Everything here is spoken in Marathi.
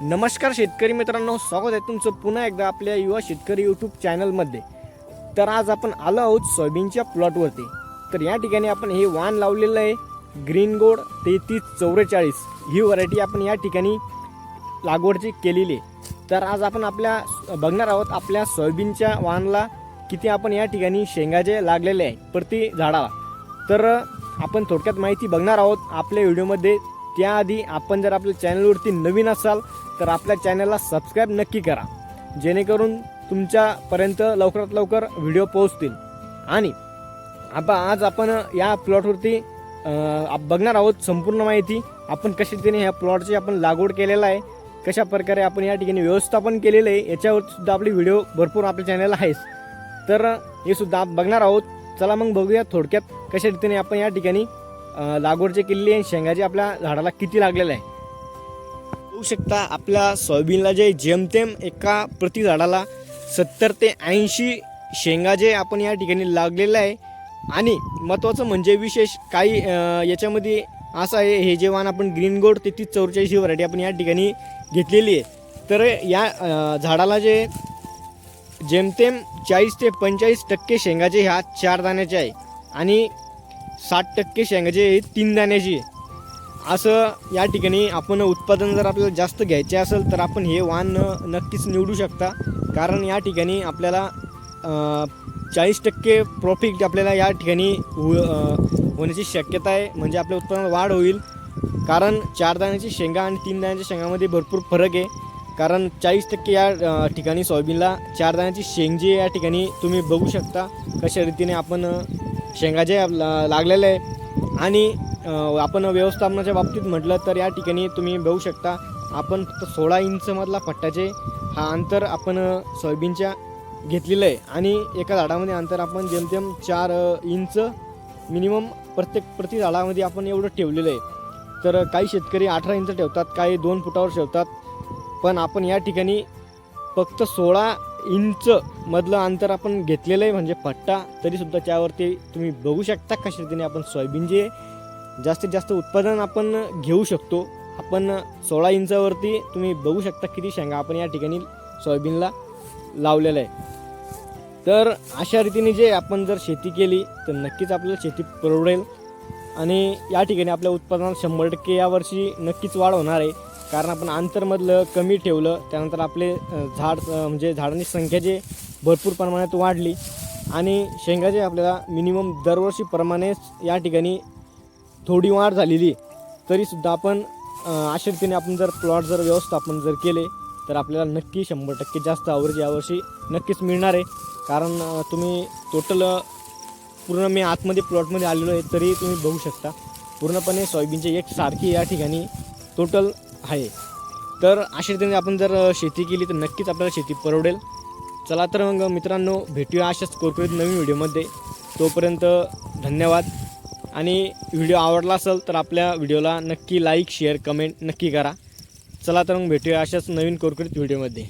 नमस्कार शेतकरी मित्रांनो स्वागत आहे तुमचं पुन्हा एकदा आपल्या युवा शेतकरी यूट्यूब चॅनलमध्ये तर आज आपण आलो आहोत सोयाबीनच्या प्लॉटवरती तर या ठिकाणी आपण हे वाण लावलेलं आहे ग्रीन गोड तेहतीस चौवेचाळीस. ही व्हरायटी आपण या ठिकाणी लागवडची केलेली आहे. तर आज आपण आपल्या बघणार आहोत आपल्या सोयाबीनच्या वाणला किती आपण या ठिकाणी शेंगाचे लागलेले आहे प्रति झाडाला. तर आपण थोडक्यात माहिती बघणार आहोत आपल्या व्हिडिओमध्ये त्याआधी आपण जर आपल्या चॅनलवरती नवीन असाल तर आपल्या चॅनलला सबस्क्राईब नक्की करा. जेणेकरून तुमच्यापर्यंत लवकरात लवकर व्हिडिओ पोहोचतील. आणि आता आज आपण या प्लॉटवरती आप- बघणार आहोत संपूर्ण माहिती. आपण कशा रीतीने ह्या प्लॉटची आपण लागवड केलेला आहे कशा प्रकारे आपण या ठिकाणी व्यवस्थापन केलेलं आहे याच्यावर सुद्धा आपली व्हिडिओ भरपूर आपल्या चॅनलला आहेच तर हे सुद्धा आप बघणार आहोत. चला मग बघूया थोडक्यात कशा रीतीने आपण या ठिकाणी लागवडचे किल्ले जे केलेली आपल्या झाडाला किती लागलेलं आहे? होऊ शकता आपल्या सोयाबीनला जे जेमतेम एका प्रति झाडाला सत्तर ते ऐंशी शेंगा जे आपण या ठिकाणी लागलेलं आहे. आणि महत्त्वाचं म्हणजे विशेष काही याच्यामध्ये असं आहे हे जे वाण आपण ग्रीन गोड तेहतीस चौवेचाळीस ही व्हरायटी आपण या ठिकाणी घेतलेली आहे. तर या झाडाला जे जेमतेम चाळीस ते पंचेचाळीस टक्के शेंगाचे ह्या चार दाण्याचे आहे. आणि साठ टक्के शेंगाचे तीन दाण्याची आहे. असं या ठिकाणी आपण उत्पादन जर आपल्याला जास्त घ्यायचे असेल तर आपण हे वाण नक्कीच निवडू शकता. कारण या ठिकाणी आपल्याला चाळीस टक्के प्रॉफिट आपल्याला या ठिकाणी हो होण्याची शक्यता आहे. म्हणजे आपल्या उत्पन्नात वाढ होईल. कारण चार दाण्याची शेंगा आणि तीन दाण्याच्या शेंगामध्ये भरपूर फरक आहे. कारण चाळीस टक्के या ठिकाणी सोयाबीनला चार दाण्याची शेंग जी या ठिकाणी तुम्ही बघू शकता. कशा रीतीने आपण शेंगाचे लागलेले लागलेलं आहे. आणि आपण व्यवस्थापनाच्या बाबतीत म्हटलं तर या ठिकाणी तुम्ही बघू शकता आपण फक्त सोळा इंचमधला पट्ट्याचे हा अंतर आपण सोयाबीनच्या घेतलेलं आहे. आणि एका झाडामध्ये अंतर आपण जेमतेम चार इंच मिनिमम प्रत्येक प्रति झाडामध्ये आपण एवढं ठेवलेलं आहे. तर काही शेतकरी अठरा इंच ठेवतात काही दोन फुटावर ठेवतात. पण आपण या ठिकाणी फक्त सोळा इंच मधलं अंतर आपण घेतलेलं आहे म्हणजे पट्टा तरीसुद्धा त्यावरती तुम्ही बघू शकता कशा रीतीने आपण सोयाबीन जे जास्तीत जास्त उत्पादन आपण घेऊ शकतो आपण सोळा इंचावरती तुम्ही बघू शकता किती शेंगा आपण या ठिकाणी सोयाबीनला लावलेलं आहे. तर अशा रीतीने जे आपण जर शेती केली तर नक्कीच आपल्याला शेती परवडेल आणि या ठिकाणी आपल्या उत्पादनात शंभर टक्के यावर्षी नक्कीच वाढ होणार आहे. कारण आपण अंतरमधलं कमी ठेवलं त्यानंतर आपले झाड म्हणजे झाडांची संख्या जे भरपूर प्रमाणात वाढली आणि शेंगाचे आपल्याला मिनिमम दरवर्षीप्रमाणेच या ठिकाणी थोडी वाढ झालेली तरीसुद्धा आपण अ, अशा रीतीने आपण जर प्लॉट जर व्यवस्थापन जर केले तर आपल्याला नक्की शंभर टक्के जास्त आवरेज यावर्षी नक्कीच मिळणार आहे. कारण तुम्ही टोटल पूर्ण मी आतमध्ये प्लॉटमध्ये आलेलो आहे तरी तुम्ही बघू शकता. पूर्णपणे सोयाबीनची एक सारखी या ठिकाणी टोटल आहे. तर अशा रीतीने आपण जर शेती केली तर नक्कीच आपल्याला शेती परवडेल. चला तर मग मित्रांनो भेटूया अशाच कोरकुरीत नवीन व्हिडिओमध्ये. तोपर्यंत धन्यवाद. आणि व्हिडिओ आवडला असेल तर आपल्या व्हिडिओला नक्की लाईक शेअर कमेंट नक्की करा. चला तर मग भेटूया अशाच नवीन कोरकुरीत व्हिडिओमध्ये.